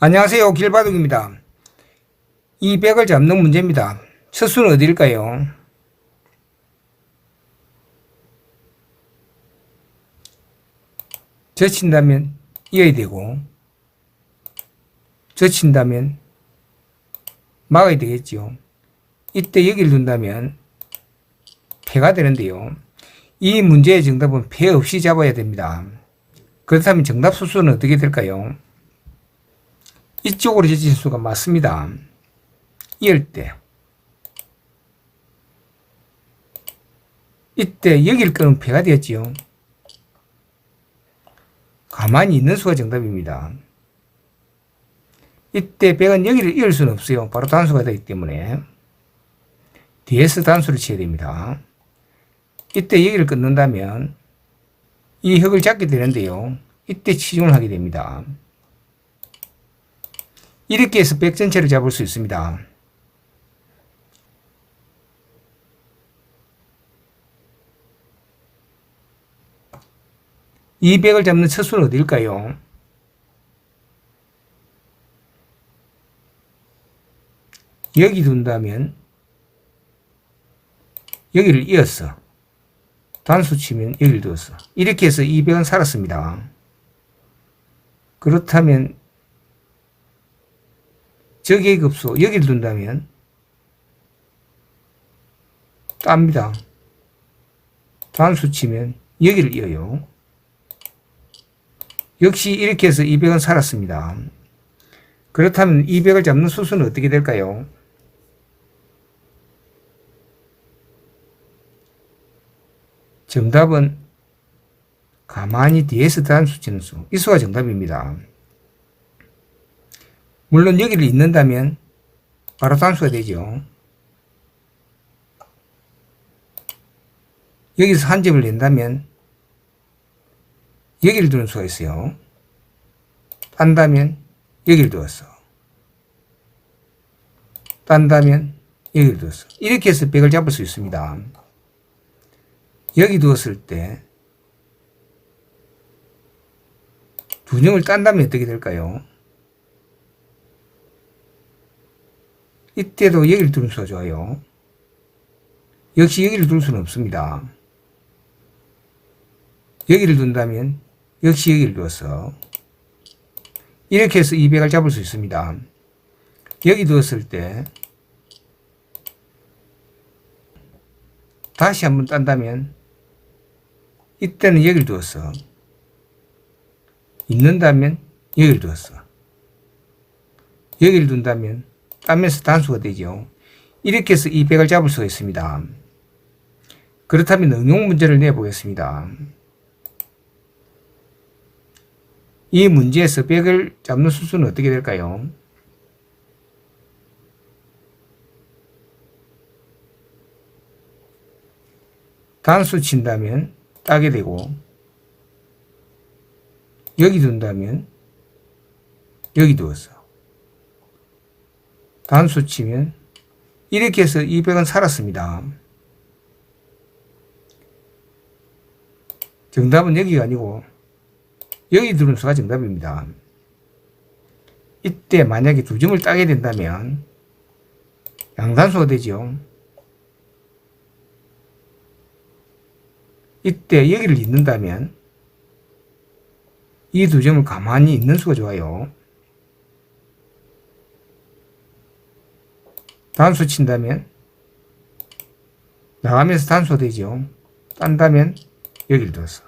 안녕하세요. 길바둑입니다. 이 백을 잡는 문제입니다. 첫 수는 어디일까요? 젖힌다면 이어야 되고 젖힌다면 막아야 되겠죠. 이때 여기를 둔다면 패가 되는데요. 이 문제의 정답은 패 없이 잡아야 됩니다. 그렇다면 정답 수수는 어떻게 될까요? 이쪽으로 젖힌 수가 맞습니다. 이을 때. 이때 여길 끄는 패가 되었지요. 가만히 있는 수가 정답입니다. 이때 백은 여기를 이을 수는 없어요. 바로 단수가 되기 때문에. 뒤에서 단수를 쳐야 됩니다. 이때 여기를 끊는다면 이 흙을 잡게 되는데요. 이때 치중을 하게 됩니다. 이렇게 해서 백 전체를 잡을 수 있습니다. 이 백을 잡는 첫 수는 어디일까요? 여기 둔다면 여기를 이었어. 단수 치면 여기를 두었어. 이렇게 해서 이 백은 살았습니다. 그렇다면 저기의 급소 여기를 둔다면 땁니다. 단수 치면 여기를 이어요. 역시 이렇게 해서 200은 살았습니다. 그렇다면 200을 잡는 수수는 어떻게 될까요? 정답은 가만히 뒤에서 단수 치는 수. 이 수가 정답입니다. 물론 여기를 잇는다면 바로 단수가 되죠. 여기서 한 점을 낸다면 여기를 두는 수가 있어요. 딴다면 여기를 두었어. 딴다면 여기를 두었어. 이렇게 해서 백을 잡을 수 있습니다. 여기 두었을 때 두 점을 딴다면 어떻게 될까요? 이때도 여기를 수가 좋아요. 역시 여기를 둘 수는 없습니다. 여기를 둔다면 역시 여기를 두었어. 이렇게 해서 200을 잡을 수 있습니다. 여기 두었을 때 다시 한번 딴다면 이때는 여기를 두었어. 있는다면 여기를 두었어. 여기를 둔다면 따면서 단수가 되죠. 이렇게 해서 200을 잡을 수가 있습니다. 그렇다면 응용 문제를 내보겠습니다. 이 문제에서 100을 잡는 수수는 어떻게 될까요? 단수 친다면 따게 되고 여기 둔다면 여기 두었어. 단수 치면 이렇게 해서 200은 살았습니다. 정답은 여기가 아니고 여기 두는 수가 정답입니다. 이때 만약에 두 점을 따게 된다면 양단수가 되죠. 이때 여기를 잇는다면 이 두 점을 가만히 있는 수가 좋아요. 단수 친다면 나가면서 단수가 되죠. 딴다면 여기를 뒀어.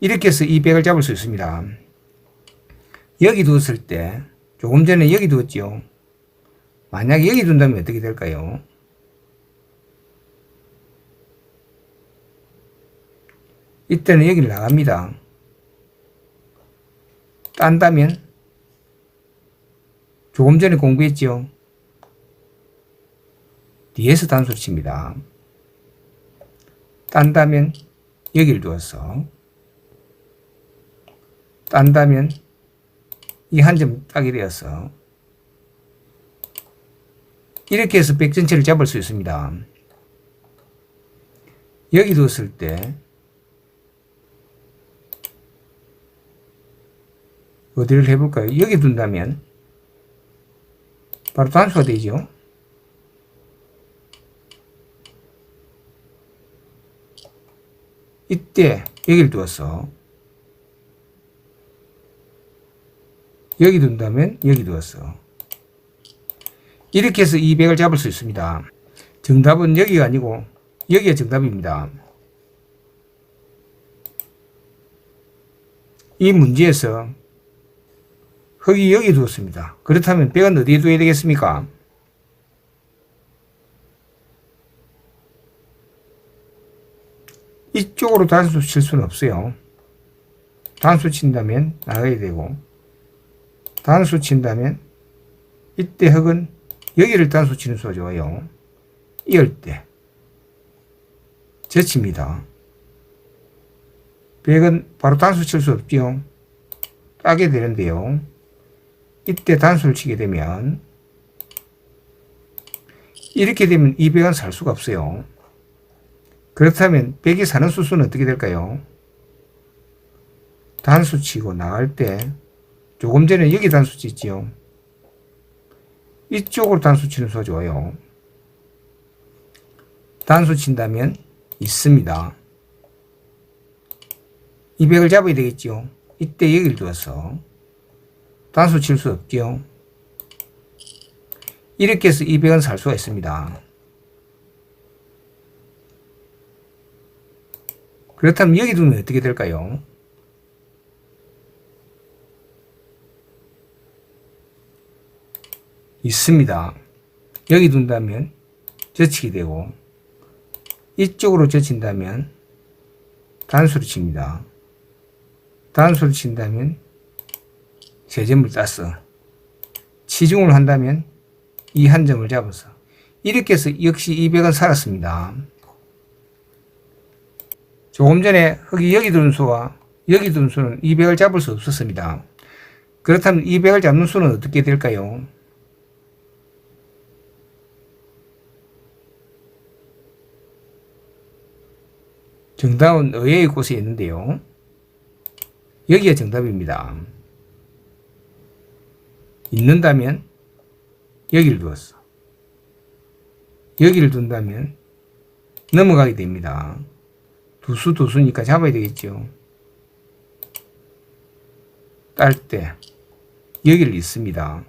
이렇게 해서 이 백을 잡을 수 있습니다. 여기 두었을 때 조금 전에 여기 두었죠. 만약에 여기 둔다면 어떻게 될까요? 이때는 여기를 나갑니다. 딴다면 조금 전에 공부했죠. 뒤에서 단수를 칩니다. 딴다면 여기를 두었어. 딴다면 이 한 점 따게 되었어. 이렇게 해서 백 전체를 잡을 수 있습니다. 여기 뒀을 때 어디를 해볼까요? 여기 둔다면 바로 단수가 되죠. 이때 여기를 두었어. 여기 둔다면 여기 두었어. 이렇게 해서 200을 잡을 수 있습니다. 정답은 여기가 아니고 여기가 정답입니다. 이 문제에서 흙이 여기 두었습니다. 그렇다면 100은 어디에 두어야 되겠습니까? 이쪽으로 단수 칠 수는 없어요. 단수 친다면 나가야 되고 단수 친다면 이때 흙은 여기를 단수 치는 수가 좋아요. 이럴 때 제칩니다. 100은 바로 단수 칠 수 없지요. 따게 되는데요. 이때 단수를 치게 되면 이렇게 되면 200은 살 수가 없어요. 그렇다면 100이 사는 수수는 어떻게 될까요? 단수 치고 나갈 때 조금 전에 여기 단수 치지요. 이쪽으로 단수 치는 수가 좋아요. 단수 친다면 있습니다. 200을 잡아야 되겠죠. 이때 여기를 두어서 단수 칠 수 없죠. 이렇게 해서 200은 살 수가 있습니다. 그렇다면 여기 두면 어떻게 될까요? 있습니다. 여기 둔다면 젖히게 되고 이쪽으로 젖힌다면 단수를 칩니다. 단수를 친다면 세 점을 땄어. 치중을 한다면 이 한 점을 잡아서 이렇게 해서 역시 200은 살았습니다. 조금 전에 흙이 여기 둔 수와 여기 둔 수는 200을 잡을 수 없었습니다. 그렇다면 200을 잡는 수는 어떻게 될까요? 정답은 의외의 곳에 있는데요. 여기가 정답입니다. 있는다면 여기를 두었어. 여기를 둔다면 넘어가게 됩니다. 두수 두수니까 잡아야 되겠죠. 딸 때 여기를 있습니다.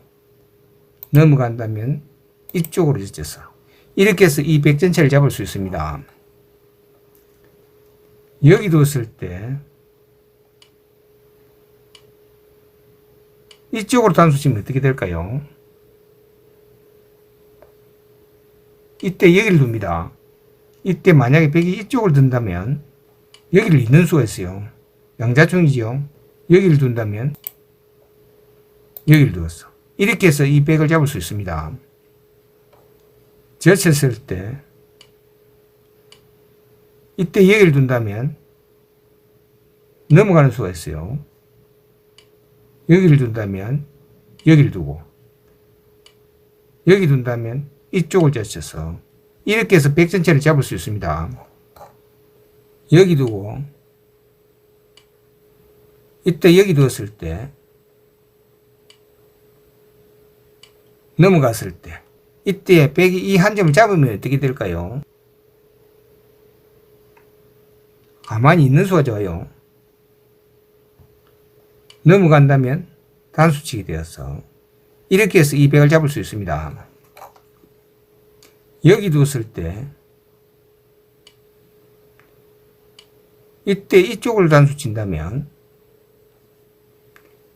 넘어간다면 이쪽으로 젖어서 이렇게 해서 이 백전체를 잡을 수 있습니다. 여기 뒀을 때 이쪽으로 단수 치면 어떻게 될까요? 이때 여기를 둡니다. 이때 만약에 백이 이쪽을 둔다면 여기를 있는 수가 있어요. 양자충이지요. 여기를 둔다면 여기를 두었어. 이렇게 해서 이 백을 잡을 수 있습니다. 젖혔을 때 이때 여기를 둔다면 넘어가는 수가 있어요. 여기를 둔다면 여기를 두고 여기 둔다면 이쪽을 젖혀서 이렇게 해서 백 전체를 잡을 수 있습니다. 여기 두고 이때 여기 두었을 때 넘어갔을 때 이때 백이 이 한 점을 잡으면 어떻게 될까요? 가만히 있는 수가 좋아요. 넘어간다면 단수치기 되어서 이렇게 해서 200을 잡을 수 있습니다. 여기 뒀을 때 이때 이쪽을 단수 친다면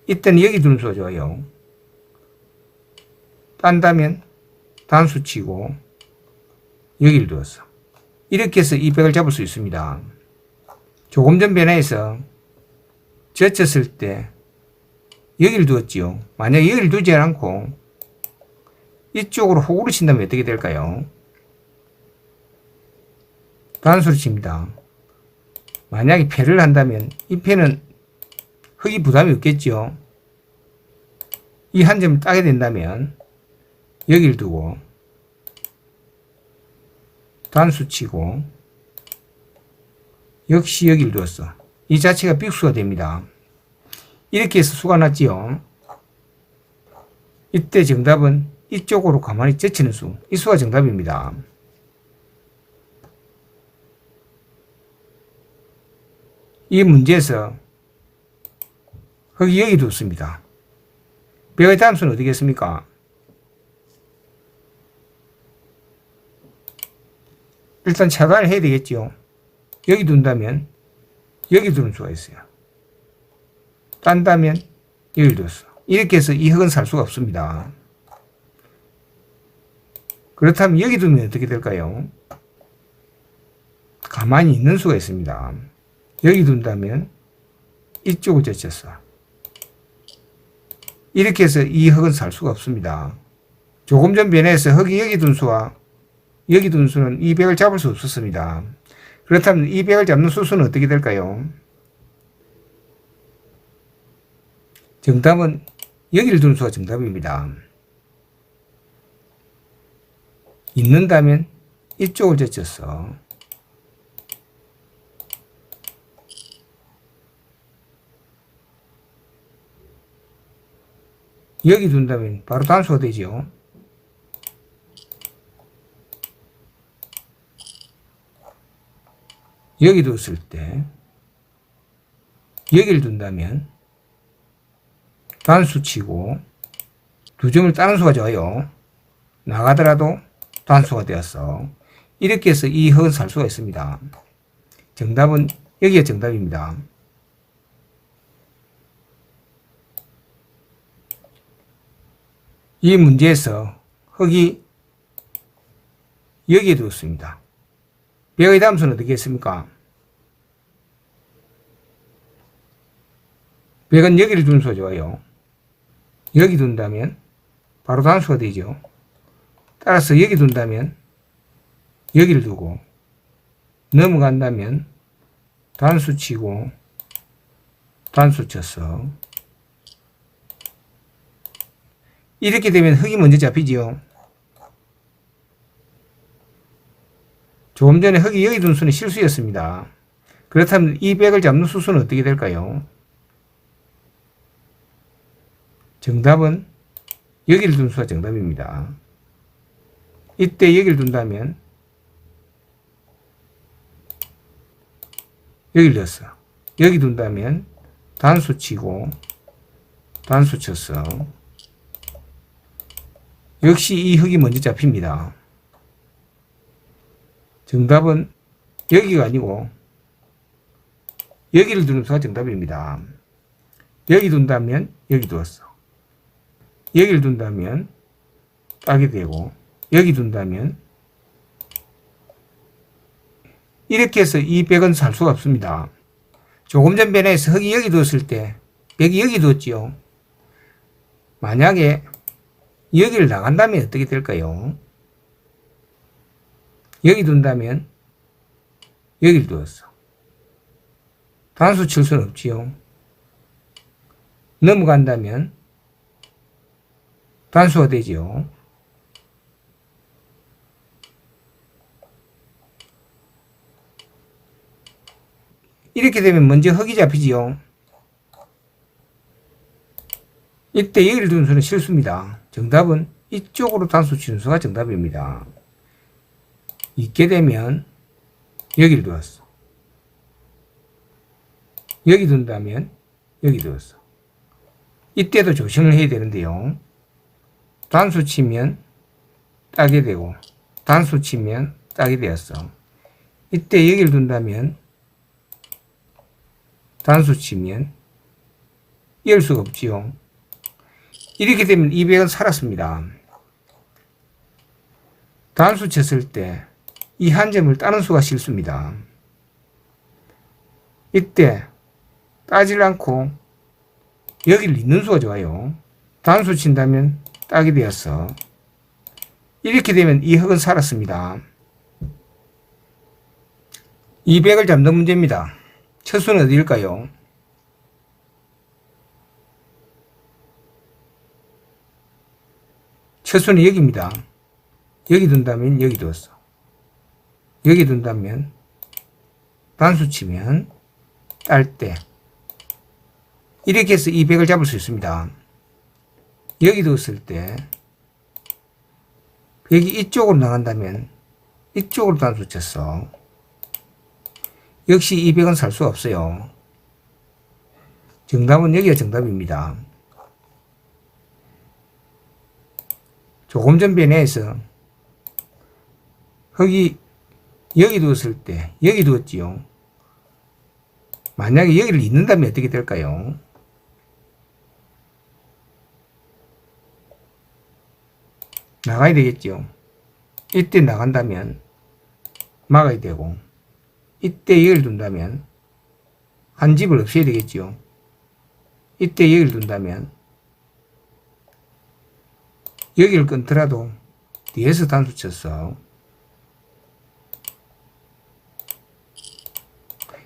이때는 여기 수가 좋아요. 딴다면 단수 치고 여기를 두었어. 이렇게 해서 200을 잡을 수 있습니다. 조금 전 변화에서 젖혔을 때 여기를 두었지요. 만약 여기를 두지 않고 이쪽으로 호구를 친다면 어떻게 될까요? 단수를 칩니다. 만약에 패를 한다면 이 패는 흙이 부담이 없겠죠. 이 한 점을 따게 된다면 여기를 두고 단수 치고 역시 여기를 두었어. 이 자체가 빅수가 됩니다. 이렇게 해서 수가 났지요. 이때 정답은 이쪽으로 가만히 젖히는 수. 이 수가 정답입니다. 이 문제에서 흙이 여기 뒀습니다. 배의 다음 수는 어디겠습니까? 일단 차단을 해야 되겠죠. 여기 둔다면 여기 두는 수가 있어요. 딴다면 여기 뒀어. 이렇게 해서 이 흙은 살 수가 없습니다. 그렇다면 여기 두면 어떻게 될까요? 가만히 있는 수가 있습니다. 여기 둔다면 이쪽을 젖혔어. 이렇게 해서 이 흙은 살 수가 없습니다. 조금 전 변해서 흙이 여기 둔 수와 여기 둔 수는 이 백을 잡을 수 없었습니다. 그렇다면 이 백을 잡는 수수는 어떻게 될까요? 정답은 여기를 둔 수가 정답입니다. 있는다면 이쪽을 젖혔어. 여기 둔다면 바로 단수가 되죠. 여기 뒀을 때 여기를 둔다면 단수 치고 두 점을 다른 수가 좋아요. 나가더라도 단수가 되었어. 이렇게 해서 이 흙은 살 수가 있습니다. 정답은 여기가 정답입니다. 이 문제에서 흙이 여기에 두었습니다. 배의 담수는 어떻게 했습니까? 백은 여기를 둔 수가 좋아요. 여기 둔다면 바로 단수가 되죠. 따라서 여기 둔다면 여기를 두고 넘어간다면 단수 치고 단수 쳐서 이렇게 되면 흙이 먼저 잡히지요. 조금 전에 흙이 여기 둔 수는 실수였습니다. 그렇다면 이 백을 잡는 수수는 어떻게 될까요? 정답은 여기를 둔 수가 정답입니다. 이때 여기를 둔다면 여기를 넣었어. 여기 둔다면 단수 치고 단수 쳤어. 역시 이 흙이 먼저 잡힙니다. 정답은 여기가 아니고 여기를 두는 수가 정답입니다. 여기 둔다면 여기 두었어. 여기를 둔다면 따게 되고 여기 둔다면 이렇게 해서 이 백은 살 수가 없습니다. 조금 전 변해서 흙이 여기 두었을 때 백이 여기 두었지요. 만약에 여기를 나간다면 어떻게 될까요? 여기 둔다면 여기를 두었어. 단수 칠 수는 없지요. 넘어간다면 단수가 되지요. 이렇게 되면 먼저 흙이 잡히지요. 이때 여기를 두는 수는 실수입니다. 정답은 이쪽으로 단수 치는 수가 정답입니다. 있게 되면 여기를 두었어. 여기 둔다면 여기 두었어. 이때도 조심을 해야 되는데요. 단수 치면 따게 되고 단수 치면 따게 되었어. 이때 여기를 둔다면 단수 치면 열 수가 없지요. 이렇게 되면 200은 살았습니다. 단수 쳤을 때 이 한 점을 따는 수가 실수입니다. 이때 따질 않고 여기를 잇는 수가 좋아요. 단수 친다면 따게 되었어. 이렇게 되면 이 흙은 살았습니다. 200을 잡는 문제입니다. 첫 수는 어디일까요? 첫 수는 여기입니다. 여기 둔다면 여기 두었어. 여기 둔다면 단수 치면 딸 때 이렇게 해서 이 백을 잡을 수 있습니다. 여기 두었을 때 백이 이쪽으로 나간다면 이쪽으로 단수 쳤어. 역시 이 백은 살 수 없어요. 정답은 여기가 정답입니다. 조금 전 변해서 흙이 여기 두었을 때 여기 두었지요. 만약에 여기를 잇는다면 어떻게 될까요? 나가야 되겠죠. 이때 나간다면 막아야 되고 이때 여기를 둔다면 한 집을 없애야 되겠죠. 이때 여기를 둔다면 여기를 끊더라도 뒤에서 단수 쳤어.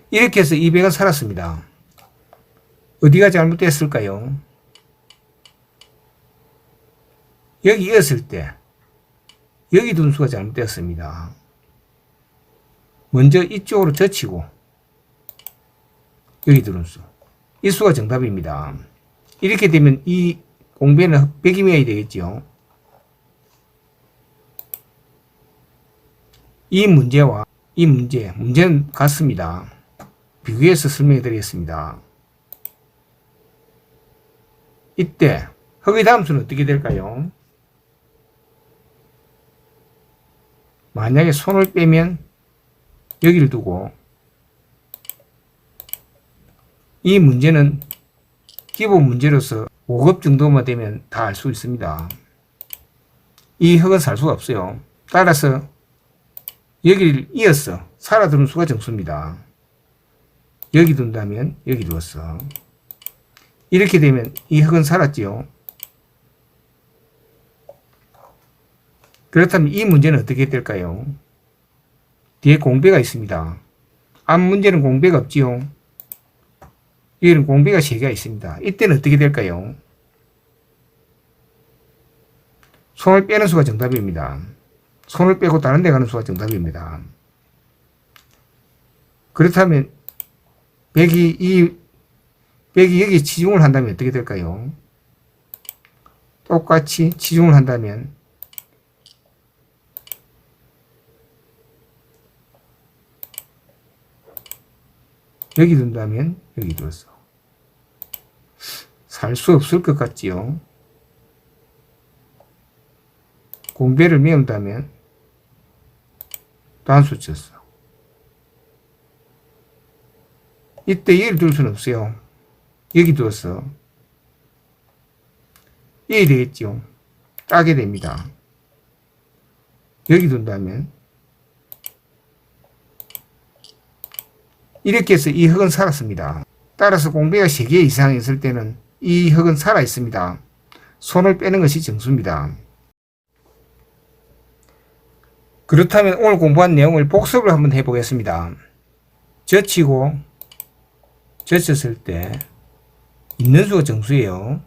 이렇게 해서 200은 살았습니다. 어디가 잘못됐을까요? 여기 이었을 때 여기 둔수가 잘못되었습니다. 먼저 이쪽으로 젖히고 여기 두는 수. 이 수가 정답입니다. 이렇게 되면 이 공배는 백이면이 되겠죠. 이 문제와 이 문제, 문제는 같습니다. 비교해서 설명해 드리겠습니다. 이때 흑의 다음 수는 어떻게 될까요? 만약에 손을 빼면 여기를 두고 이 문제는 기본 문제로서 5급 정도만 되면 다 알 수 있습니다. 이 흙은 살 수가 없어요. 따라서 여기를 이어서 살아드는 수가 정수입니다. 여기 둔다면 여기 두었어. 이렇게 되면 이 흙은 살았지요. 그렇다면 이 문제는 어떻게 될까요? 뒤에 공배가 있습니다. 앞 문제는 공배가 없지요. 여기는 공배가 3개가 있습니다. 이때는 어떻게 될까요? 손을 빼는 수가 정답입니다. 손을 빼고 다른 데 가는 수가 정답입니다. 그렇다면 백이 이 백이 여기 치중을 한다면 어떻게 될까요? 똑같이 치중을 한다면 여기 둔다면 여기 뒀어. 살수 없을 것 같지요? 공배를 메운다면 단수 쳤어. 이때 얘를 둘 수는 없어요. 여기 두었어. 얘 되겠죠. 따게 됩니다. 여기 둔다면 이렇게 해서 이 흙은 살았습니다. 따라서 공배가 3개 이상 있을 때는 이 흙은 살아 있습니다. 손을 빼는 것이 정수입니다. 그렇다면 오늘 공부한 내용을 복습을 한번 해보겠습니다. 젖히고 젖혔을 때 있는 수가 정수예요.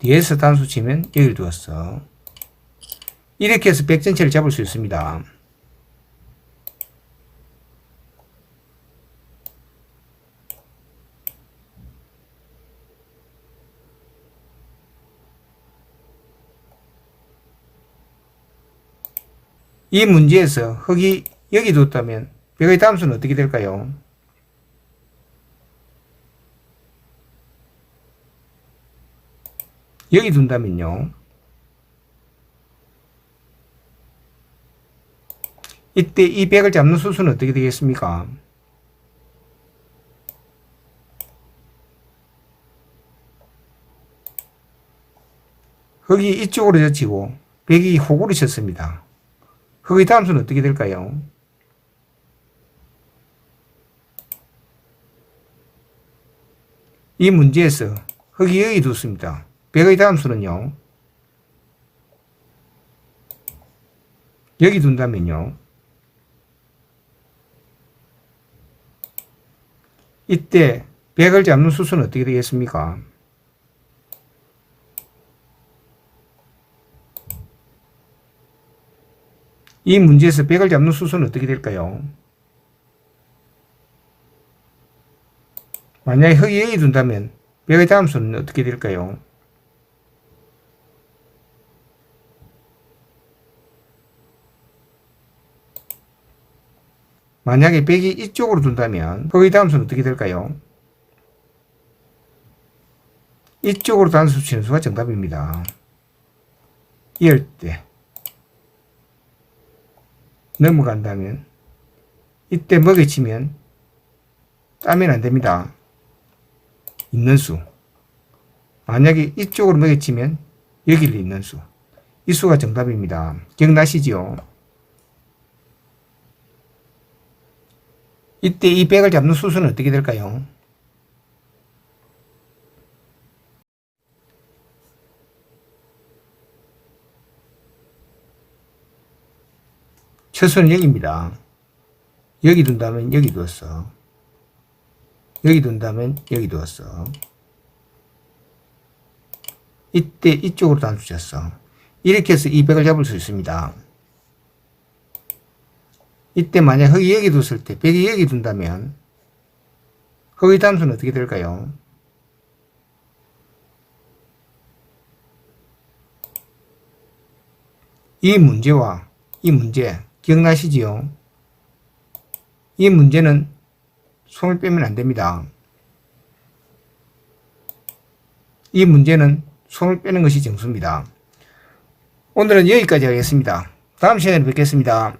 뒤에서 단수 치면 여기를 두었어. 이렇게 해서 백 전체를 잡을 수 있습니다. 이 문제에서 흙이 여기 뒀다면 백의 담수는 어떻게 될까요? 여기 둔다면요. 이때 이 백을 잡는 수수는 어떻게 되겠습니까? 흙이 이쪽으로 젖히고 백이 호구로 쳤습니다. 흙의 다음 수는 어떻게 될까요? 이 문제에서 여기 뒀습니다. 백의 다음 수는요. 여기 둔다면요. 이때 백을 잡는 수수는 어떻게 되겠습니까? 이 문제에서 백을 잡는 수순은 어떻게 될까요? 만약에 흑이 A 둔다면 백의 다음 수는 어떻게 될까요? 만약에 백이 이쪽으로 둔다면 흑의 다음 수는 어떻게 될까요? 이쪽으로 단수 치는 수가 정답입니다. 이럴 때 넘어간다면 이때 먹여치면 따면 안 됩니다. 있는 수. 만약에 이쪽으로 먹여치면 여기를 있는 수. 이 수가 정답입니다. 기억나시죠? 이때 이 100을 잡는 수수는 어떻게 될까요? 최소는 여기입니다. 여기 둔다면 여기 두었어. 여기 둔다면 여기 두었어. 이때 이쪽으로 단수 쳤어. 이렇게 해서 200을 잡을 수 있습니다. 이때 만약 흙이 여기 뒀을 때 100이 여기 둔다면 흙의 담수는 어떻게 될까요? 이 문제와 이 문제 기억나시지요? 이 문제는 손을 빼면 안 됩니다. 이 문제는 손을 빼는 것이 정수입니다. 오늘은 여기까지 하겠습니다. 다음 시간에 뵙겠습니다.